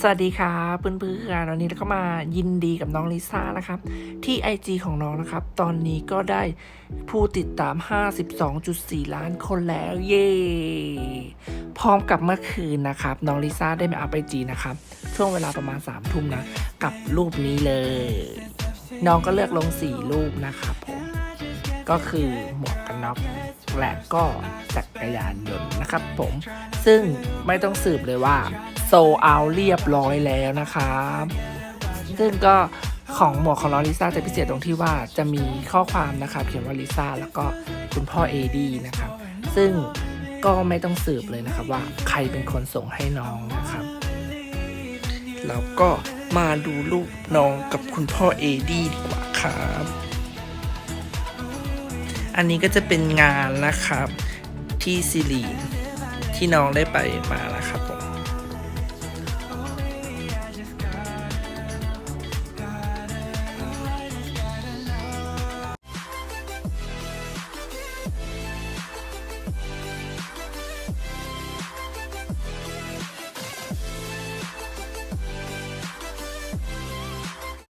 สวัสดีครับเพื่อนๆวันนี้เราก็มายินดีกับน้องลิซ่านะครับ ที่ IG ของน้องนะครับ ตอนนี้ก็ได้ผู้ติดตาม 52.4 ล้านคนแล้วเย้พร้อมกับเมื่อคืนนะครับ น้องลิซ่าได้มาอัพไอจีนะครับ ช่วงเวลาประมาณ 3 ทุ่มนะ กับรูปนี้เลย น้องก็เลือกลง 4 รูปนะครับผม ก็คือหมวก น็อกและก็จักรยานยนต์นะครับผม ซึ่งไม่ต้องสืบเลยว่าโซเอาเรียบร้อยแล้วนะครับ ซึ่งก็ของหมวกของน้องลิซ่าจะพิเศษตรงที่ว่าจะมีข้อความนะครับ เขียนว่าลิซ่าแล้วก็คุณพ่อเอดีนะครับ ซึ่งก็ไม่ต้องสืบเลยนะครับว่าใครเป็นคนส่งให้น้องนะครับ แล้วก็มาดูรูปน้องกับคุณพ่อเอดีดีกว่าครับ อันนี้ก็จะเป็นงานนะครับที่ซิรีที่น้องได้ไปมานะครับ